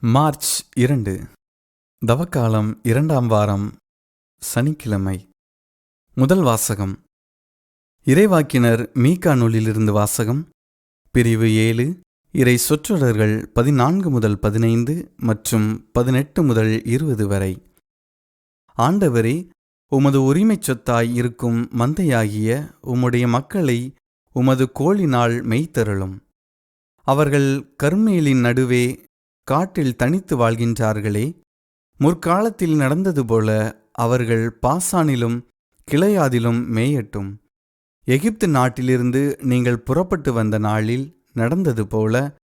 March இரண்டு. தவக்காலம் இரண்டாம் வாரம் சனிக்கிழமை. முதல் வாசகம். இறைவாக்கினர் மீகா நூலிலிருந்து வாசகம். பிரிவு ஏழு இறை சொற்றொடர்கள் பதினான்கு முதல் பதினைந்து மற்றும் பதினெட்டு முதல் இருபது வரை. ஆண்டவரே உமது உரிமைச் சொத்தாய் இருக்கும் மந்தையாகிய உம்முடைய மக்களை உமது கோளினால் மெய்த்தருளும். அவர்கள் கர்மேலின் நடுவே காட்டில் தனித்து வாழ்கின்றார்களே. முற்காலத்தில் நடந்தது போல அவர்கள் பாசானிலும் கிளையாதிலும் மேயட்டும். எகிப்து நாட்டிலிருந்து நீங்கள் புறப்பட்டு வந்த நாளில் நடந்தது போல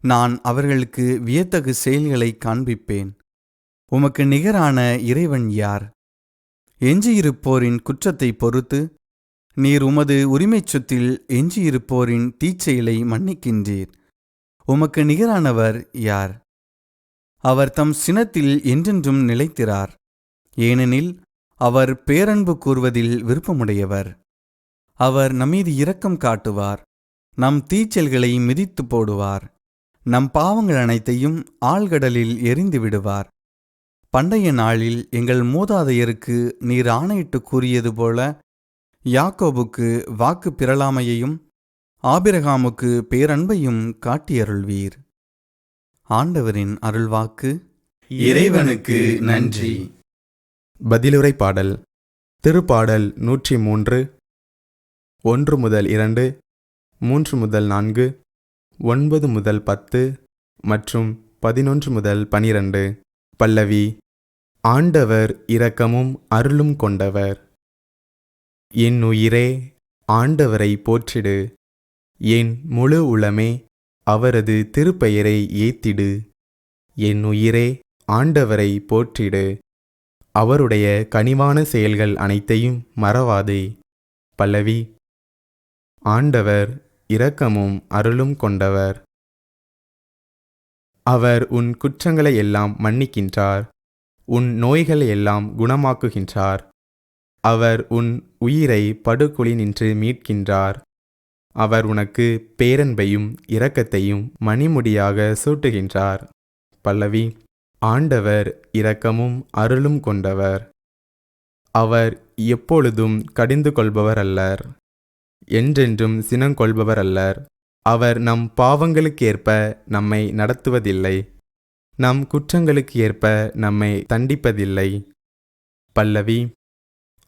நான் அவர்களுக்கு வியத்தகு செயல்களை காண்பிப்பேன். உமக்கு நிகரான இறைவன் யார்? எஞ்சியிருப்போரின் குற்றத்தை பொறுத்து நீர் உமது உரிமைச் சொத்தில் எஞ்சியிருப்போரின் தீச்செயலை மன்னிக்கின்றீர். உமக்கு நிகரானவர் யார்? அவர் தம் சினத்தில் என்றென்றும் நிலைத்திறார் ஏனெனில் அவர் பேரன்பு கூறுவதில் விருப்பமுடையவர். அவர் நம்மீது இரக்கம் காட்டுவார். நம் தீச்செல்களை மிதித்து போடுவார். நம் பாவங்கள் அனைத்தையும் ஆழ்கடலில் எரிந்து விடுவார். பண்டைய நாளில் எங்கள் மூதாதையருக்கு நீர் ஆணையிட்டு கூறியது போல யாக்கோபுக்கு வாக்கு பிறலாமையையும் ஆபிரகாமுக்கு பேரன்பையும் காட்டியருள்வீர். ஆண்டவரின் அருள்வாக்கு. இறைவனுக்கு நன்றி. பதிலுரை பாடல். திருப்பாடல் நூற்றி மூன்று ஒன்று முதல் இரண்டு. மூன்று முதல் நான்கு. ஒன்பது முதல் பத்து. மற்றும் பதினொன்று முதல் பனிரண்டு. பல்லவி ஆண்டவர் இரக்கமும் அருளும் கொண்டவர். என் உயிரே ஆண்டவரை போற்றிடு. என் முழு உளமே அவரது திருப்பெயரை ஏத்திடு. என் உயிரே ஆண்டவரை போற்றிடு. அவருடைய கனிவான செயல்கள் அனைத்தையும் மறவாதே. பல்லவி ஆண்டவர் இரக்கமும் அருளும் கொண்டவர். அவர் உன் குற்றங்களை எல்லாம் மன்னிக்கின்றார். உன் நோய்களை எல்லாம் குணமாக்குகின்றார். அவர் உன் உயிரை படுகுழி நின்று மீட்கின்றார். அவர் உனக்கு பேரன்பையும் இரக்கத்தையும் மணிமுடியாக சூட்டுகின்றார். பல்லவி ஆண்டவர் இரக்கமும் அருளும் கொண்டவர். அவர் எப்பொழுதும் கடிந்து கொள்பவர் அல்லர் என்றென்றும் சினங்கொள்பவர் அல்லர் அவர் நம் பாவங்களுக்கேற்ப நம்மை நடத்துவதில்லை. நம் குற்றங்களுக்கு ஏற்ப நம்மை தண்டிப்பதில்லை. பல்லவி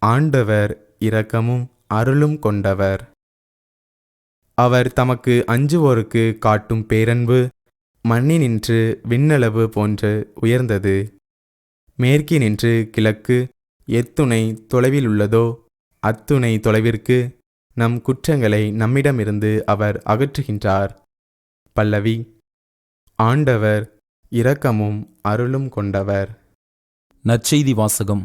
ஆண்டவர் இரக்கமும் அருளும் கொண்டவர். அவர் தமக்கு அஞ்சுவோருக்கு காட்டும் பேரன்பு மண்ணினின்று விண்ணளவு போன்று உயர்ந்தது. மேற்கினின்று கிழக்கு எத்துணை தொலைவில் உள்ளதோ அத்துணை தொலைவிற்கு நம் குற்றங்களை நம்மிடமிருந்து அவர் அகற்றுகின்றார். பல்லவி ஆண்டவர் இரக்கமும் அருளும் கொண்டவர். நற்செய்தி வாசகம்.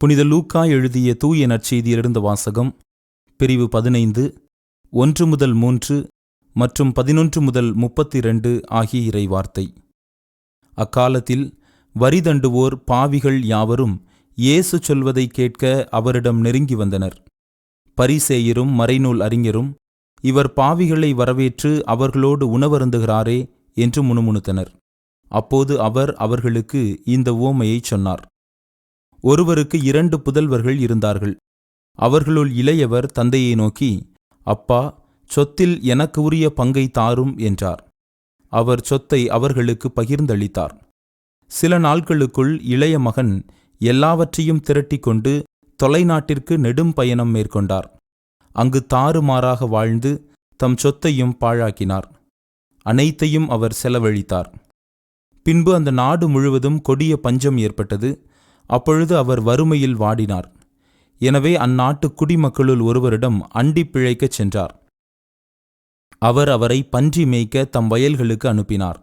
புனித லூக்கா எழுதிய தூய நற்செய்தியிலிருந்து வாசகம். பிரிவு பதினைந்து ஒன்று முதல் மூன்று மற்றும் பதினொன்று முதல் முப்பத்தி இரண்டு ஆகிய இறைவார்த்தை. அக்காலத்தில் வரி தண்டுவோர் பாவிகள் யாவரும் இயேசு சொல்வதை கேட்க அவரிடம் நெருங்கி வந்தனர். பரிசேயரும் மறைநூல் அறிஞரும் இவர் பாவிகளை வரவேற்று அவர்களோடு உணவருந்துகிறாரே என்று முணுமுணுத்தனர். அப்போது அவர் அவர்களுக்கு இந்த ஓமையைச் சொன்னார். ஒருவருக்கு இரண்டு புதல்வர்கள் இருந்தார்கள். அவர்களுள் இளையவர் தந்தையை நோக்கி அப்பா சொத்தில் எனக்கு உரிய பங்கை தாரும் என்றார். அவர் சொத்தை அவர்களுக்கு பகிர்ந்தளித்தார். சில நாட்களுக்குள் இளைய மகன் எல்லாவற்றையும் திரட்டிக்கொண்டு தொலைநாட்டிற்கு நெடும் பயணம் மேற்கொண்டார். அங்கு தாறுமாறாக வாழ்ந்து தம் சொத்தையும் பாழாக்கினார். அனைத்தையும் அவர் செலவழித்தார். பின்பு அந்த நாடு முழுவதும் கொடிய பஞ்சம் ஏற்பட்டது. அப்பொழுது அவர் வறுமையில் வாடினார். எனவே அந்நாட்டு குடிமக்களுள் ஒருவரிடம் அண்டி பிழைக்கச் சென்றார். அவர் அவரை பன்றி மேய்க்க தம் வயல்களுக்கு அனுப்பினார்.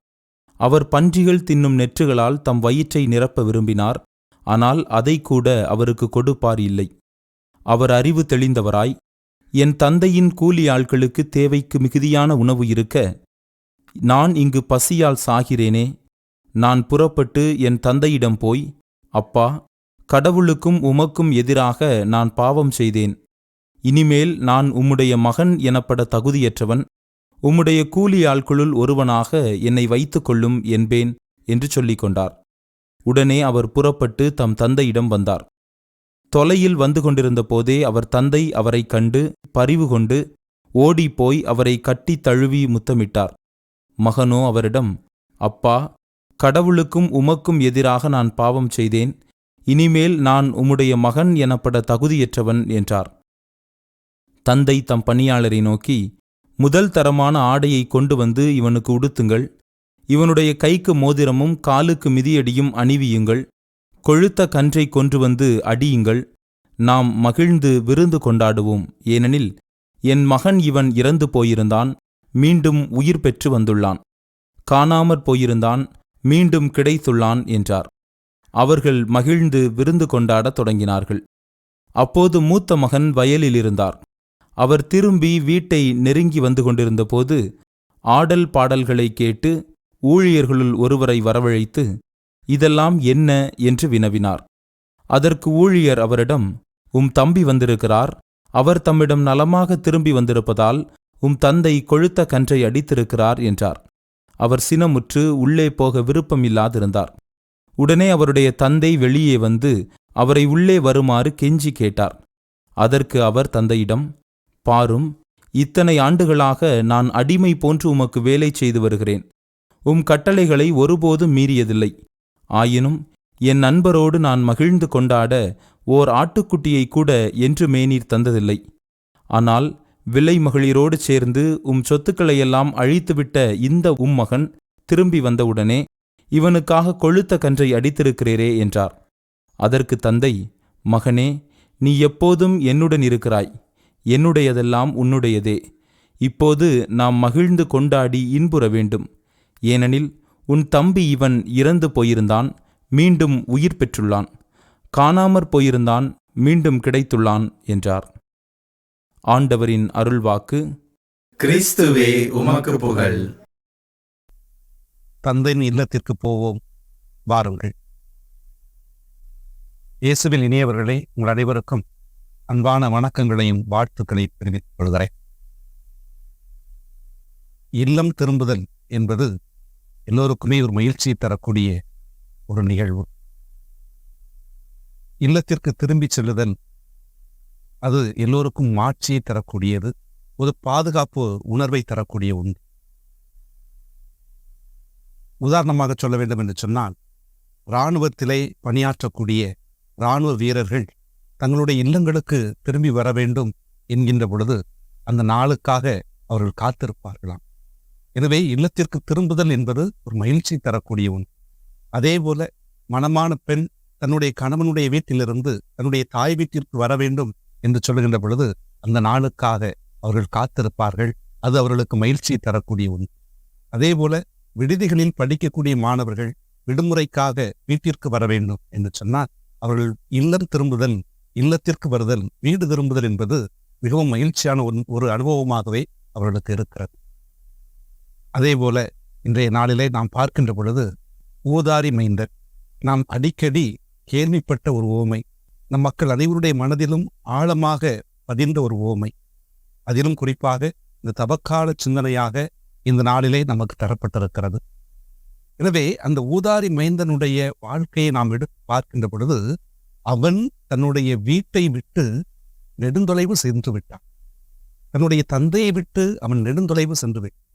அவர் பன்றிகள் தின்னும் நெற்றுகளால் தம் வயிற்றை நிரப்ப விரும்பினார் ஆனால் அதை கூட அவருக்கு கொடுப்பார் இல்லை. அவர் அறிவு தெளிந்தவராய் என் தந்தையின் கூலி ஆட்களுக்கு தேவைக்கு மிகுதியான உணவு இருக்க நான் இங்கு பசியால் சாகிறேனே நான் புறப்பட்டு என் தந்தையிடம் போய் அப்பா கடவுளுக்கும் உமக்கும் எதிராக நான் பாவம் செய்தேன். இனிமேல் நான் உம்முடைய மகன் எனப்பட தகுதியற்றவன். உம்முடைய கூலி ஆட்களுள் ஒருவனாக என்னை வைத்துக் கொள்ளும் என்பேன் என்று சொல்லிக் கொண்டார். உடனே அவர் புறப்பட்டு தம் தந்தையிடம் வந்தார். தொலையில் வந்து கொண்டிருந்த போதே அவர் தந்தை அவரைக் கண்டு பரிவு கொண்டு ஓடிப்போய் அவரை கட்டித் தழுவி முத்தமிட்டார். மகனோ அவரிடம் அப்பா கடவுளுக்கும் உமக்கும் எதிராக நான் பாவம் செய்தேன். இனிமேல் நான் உம்முடைய மகன் எனப்பட தகுதியற்றவன் என்றார். தந்தை தம் பணியாளரை நோக்கி முதல் தரமான ஆடையை கொண்டு வந்து இவனுக்கு உடுத்துங்கள். இவனுடைய கைக்கு மோதிரமும் காலுக்கு மிதியடியும் அணிவியுங்கள். கொழுத்த கன்றை கொன்று வந்து அடியுங்கள். நாம் மகிழ்ந்து விருந்து கொண்டாடுவோம். ஏனெனில் என் மகன் இவன் இறந்து போயிருந்தான் மீண்டும் உயிர் பெற்று வந்துள்ளான். காணாமற் போயிருந்தான் மீண்டும் கிடைத்துள்ளான் என்றார். அவர்கள் மகிழ்ந்து விருந்து கொண்டாடத் தொடங்கினார்கள். அப்போது மூத்த மகன் வயலில் இருந்தார். அவர் திரும்பி வீட்டை நெருங்கி வந்து கொண்டிருந்தபோது ஆடல் பாடல்களை கேட்டு ஊழியர்களுள் ஒருவரை வரவழைத்து இதெல்லாம் என்ன? என்று வினவினார். அதற்கு ஊழியர் அவரிடம் உம் தம்பி வந்திருக்கிறார். அவர் தம்மிடம் நலமாக திரும்பி வந்திருப்பதால் உம் தந்தை கொழுத்த கன்றை அடித்திருக்கிறார் என்றார். அவர் சினமுற்று உள்ளே போக விருப்பமில்லாதிருந்தார். உடனே அவருடைய தந்தை வெளியே வந்து அவரை உள்ளே வருமாறு கெஞ்சி கேட்டார். அதற்கு அவர் தந்தையிடம் பாரும் இத்தனை ஆண்டுகளாக நான் அடிமை போன்று உமக்கு வேலை செய்து வருகிறேன். உம் கட்டளைகளை ஒருபோதும் மீறியதில்லை. ஆயினும் என் நண்பரோடு நான் மகிழ்ந்து கொண்டாட ஓர் ஆட்டுக்குட்டியை கூட என்று மேனீர் தந்ததில்லை. ஆனால் விலை மகளிரோடு சேர்ந்து உம் சொத்துக்களையெல்லாம் அழித்துவிட்ட இந்த உம் மகன் திரும்பி வந்தவுடனே இவனுக்காக கொழுத்த கன்றை அடித்திருக்கிறீரே என்றார். அதற்கு தந்தை மகனே நீ எப்போதும் என்னுடன் இருக்கிறாய். என்னுடையதெல்லாம் உன்னுடையதே. இப்போது நாம் மகிழ்ந்து கொண்டாடி இன்புற வேண்டும். ஏனெனில் உன் தம்பி இவன் இறந்து போயிருந்தான் மீண்டும் உயிர் பெற்றுள்ளான். காணாமற் போயிருந்தான் மீண்டும் கிடைத்துள்ளான் என்றார். ஆண்டவரின் அருள்வாக்கு. கிறிஸ்துவே உமக்கு புகழ். தந்தையின் இல்லத்திற்கு போவோம். வாருங்கள். இயேசுவில் இனியவர்களே உங்கள் அனைவருக்கும் அன்பான வணக்கங்களையும் வாழ்த்துக்களையும் தெரிவித்துக் கொள்கிறேன். இல்லம் திரும்புதல் என்பது எல்லோருக்குமே ஒரு மகிழ்ச்சியை தரக்கூடிய ஒரு நிகழ்வு. இல்லத்திற்கு திரும்பிச் செல்லுதல் அது எல்லோருக்கும் மாட்சியை தரக்கூடியது ஒரு பாதுகாப்பு உணர்வை தரக்கூடிய ஒன்று. உதாரணமாக சொல்ல வேண்டும் என்று சொன்னால் இராணுவத்திலே பணியாற்றக்கூடிய இராணுவ வீரர்கள் தங்களுடைய இல்லங்களுக்கு திரும்பி வர வேண்டும் என்கின்ற பொழுது அந்த நாளுக்காக அவர்கள் காத்திருப்பார்களாம். எனவே இல்லத்திற்கு திரும்புதல் என்பது ஒரு மகிழ்ச்சி தரக்கூடிய ஒன்று. அதே போல மணமான பெண் தன்னுடைய கணவனுடைய வீட்டிலிருந்து தன்னுடைய தாய் வீட்டிற்கு வர வேண்டும் என்று சொல்லுகின்ற பொழுது அந்த நாளுக்காக அவர்கள் காத்திருப்பார்கள். அது அவர்களுக்கு மகிழ்ச்சி தரக்கூடிய ஒன்று. அதே போல விடுதிகளில் படிக்கக்கூடிய மாணவர்கள் விடுமுறைக்காக வீட்டிற்கு வர வேண்டும் என்று சொன்னால் அவர்கள் இல்லம் திரும்புதல் இல்லத்திற்கு வருதல் வீடு திரும்புதல் என்பது மிகவும் மகிழ்ச்சியான ஒரு அனுபவமாகவே அவர்களுக்கு இருக்கிறது. அதே போல இன்றைய நாளிலே நாம் பார்க்கின்ற பொழுது ஊதாரி மைந்தர் நாம் அடிக்கடி கேள்விப்பட்ட ஒரு ஓமை. நம் மக்கள் அனைவருடைய மனதிலும் ஆழமாக பதிந்த ஒரு ஓமை. அதிலும் குறிப்பாக இந்த தபக்கால சிந்தனையாக இந்த நாளிலே நமக்கு தரப்பட்டிருக்கிறது. எனவே அந்த ஊதாரி மைந்தனுடைய வாழ்க்கையை நாம் எடுத்து பார்க்கின்ற பொழுது அவன் தன்னுடைய வீட்டை விட்டு நெடுந்தொலைவு சென்று விட்டான். தன்னுடைய தந்தையை விட்டு அவன் நெடுந்தொலைவு சென்று விட்டான்.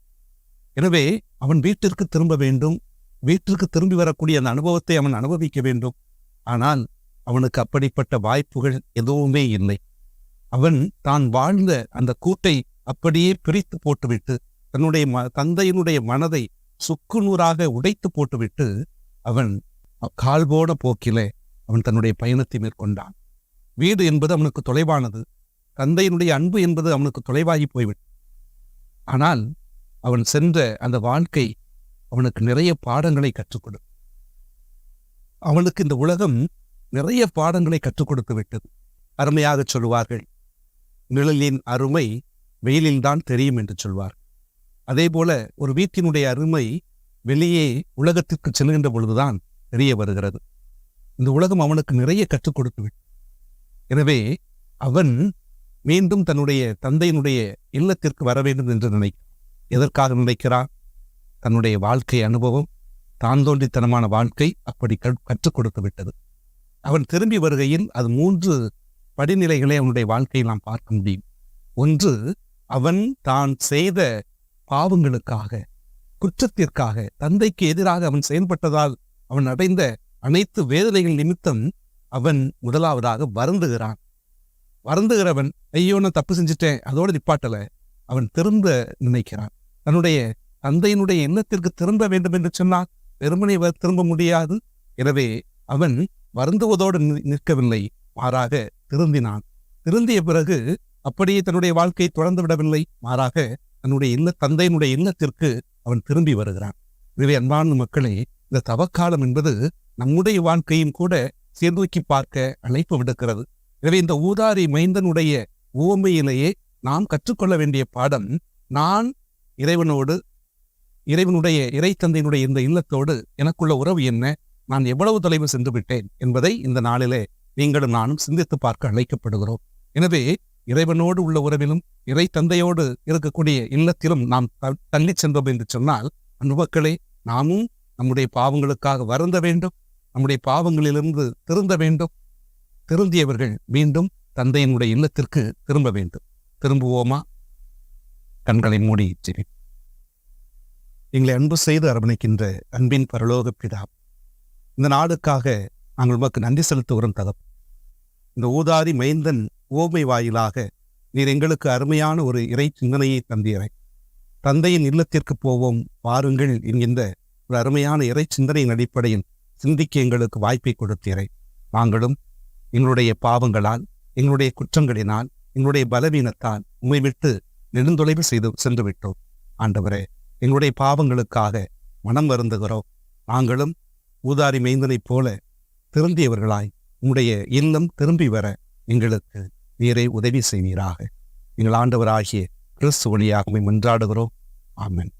எனவே அவன் வீட்டிற்கு திரும்ப வேண்டும். வீட்டிற்கு திரும்பி வரக்கூடிய அந்த அனுபவத்தை அவன் அனுபவிக்க வேண்டும். ஆனால் அவனுக்கு அப்படிப்பட்ட வாய்ப்புகள் எதுவுமே இல்லை. அவன் தான் வாழ்ந்த அந்த கூட்டை அப்படியே பிரித்து போட்டுவிட்டு தன்னுடைய ம தந்தையினுடைய மனதை சுக்குநூறாக உடைத்து போட்டுவிட்டு அவன் கால்போட போக்கிலே அவன் தன்னுடைய பயணத்தை மேற்கொண்டான். வீடு என்பது அவனுக்கு தொலைவானது. தந்தையினுடைய அன்பு என்பது அவனுக்கு தொலைவாகி போய்விட்டது ஆனால் அவன் சென்ற அந்த வாழ்க்கை அவனுக்கு நிறைய பாடங்களை கற்றுக் கொடு. அவனுக்கு இந்த உலகம் நிறைய பாடங்களை கற்றுக் கொடுத்து விட்டது. அருமையாக சொல்வார்கள் நிழலின் அருமை வெயிலில்தான் தெரியும் என்று சொல்வார் அதே போல ஒரு வீட்டினுடைய அருமை வெளியே உலகத்திற்கு செல்கின்ற பொழுதுதான் தெரிய வருகிறது. இந்த உலகம் அவனுக்கு நிறைய கற்றுக் கொடுத்துவிட்டது. எனவே அவன் மீண்டும் தன்னுடைய தந்தையினுடைய இல்லத்திற்கு வர வேண்டும் என்று நினை எதற்காக நினைக்கிறான்? தன்னுடைய வாழ்க்கை அனுபவம் தான் தோன்றித்தனமான வாழ்க்கை அப்படி கற்- கற்றுக் கொடுத்து விட்டது அவன் திரும்பி வருகையில் அது மூன்று படிநிலைகளை அவனுடைய வாழ்க்கையில் நாம் பார்க்க முடியும். ஒன்று அவன் தான் செய்த பாவங்களுக்காக குற்றத்திற்காக தந்தைக்கு எதிராக அவன் செயல்பட்டதால் அவன் அடைந்த அனைத்து வேதனைகள் நிமித்தம் அவன் முதலாவதாக வருந்துகிறான். வருந்துகிறவன் ஐயோ நான் தப்பு செஞ்சுட்டேன் அதோட நிப்பாட்டல அவன் திரும்ப நினைக்கிறான். தன்னுடைய தந்தையினுடைய எண்ணத்திற்கு திரும்ப வேண்டும் என்று சொன்னால் வெறுமனை திரும்ப முடியாது. எனவே அவன் வருந்துவதோடு நிற்கவில்லை மாறாக திருந்தினான். திருந்திய பிறகு அப்படியே தன்னுடைய வாழ்க்கையை தொடர்ந்து விடவில்லை மாறாக தன்னுடைய இல்ல தந்தையினுடைய இல்லத்திற்கு அவன் திரும்பி வருகிறான். எனவே அன்பான மக்களே இந்த தவக்காலம் என்பது நம்முடைய வாழ்க்கையும் கூட சீர்தூக்கி பார்க்க அழைப்பு விடுக்கிறது. எனவே இந்த ஊதாரி மைந்தனுடைய ஓமையிலேயே நாம் கற்றுக்கொள்ள வேண்டிய பாடம் நான் இறைவனோடு இறைவனுடைய இறை தந்தையினுடைய இந்த இல்லத்தோடு எனக்குள்ள உறவு என்ன நான் எவ்வளவு தொலைவு சென்று விட்டேன் என்பதை இந்த நாளிலே நீங்களும் நானும் சிந்தித்து பார்க்க அழைக்கப்படுகிறோம். எனவே இறைவனோடு உள்ள உறவிலும் இறை தந்தையோடு இருக்கக்கூடிய இல்லத்திலும் நாம் த- சென்றோம் என்று சொன்னால் அன்புமக்களே நாமும் நம்முடைய பாவங்களுக்காக வருந்த வேண்டும் நம்முடைய பாவங்களிலிருந்து திருந்த வேண்டும். திருந்தியவர்கள் மீண்டும் தந்தையினுடைய இல்லத்திற்கு திரும்ப வேண்டும். திரும்புவோமா? கண்களை மூடி ஜெபி எங்களை அன்பு செய்து அரவணைக்கின்ற அன்பின் பரலோக பிதா இந்த நாடுக்காக நாங்கள் உமக்கு நன்றி செலுத்துகிறோம் தகப் இந்த ஊதாரி மைந்தன் ஓமை வாயிலாக நீர் எங்களுக்கு அருமையான ஒரு இறை சிந்தனையை தந்தீரை. தந்தையின் இல்லத்திற்கு போவோம் வாருங்கள் என்கின்ற ஒரு அருமையான இறை சிந்தனையின் அடிப்படையில் சிந்திக்க எங்களுக்கு வாய்ப்பை கொடுத்தீரை. நாங்களும் எங்களுடைய பாவங்களால் எங்களுடைய குற்றங்களினால் எங்களுடைய பலவீனத்தால் உமை விட்டு நெடுந்தொலைவு செய்து சென்று விட்டோம் ஆண்டவரே எங்களுடைய பாவங்களுக்காக மனம் வருந்துகிறோம். நாங்களும் ஊதாரி மைந்தனைப் போல திருந்தியவர்களாய் உங்களுடைய இல்லம் திரும்பி வர எங்களுக்கு நீரை உதவி செய்வீராக. எங்கள் ஆண்டவராகிய கிறிஸ்து வழியாகவும் உம்மை மன்றாடுகிறோம். ஆமென்.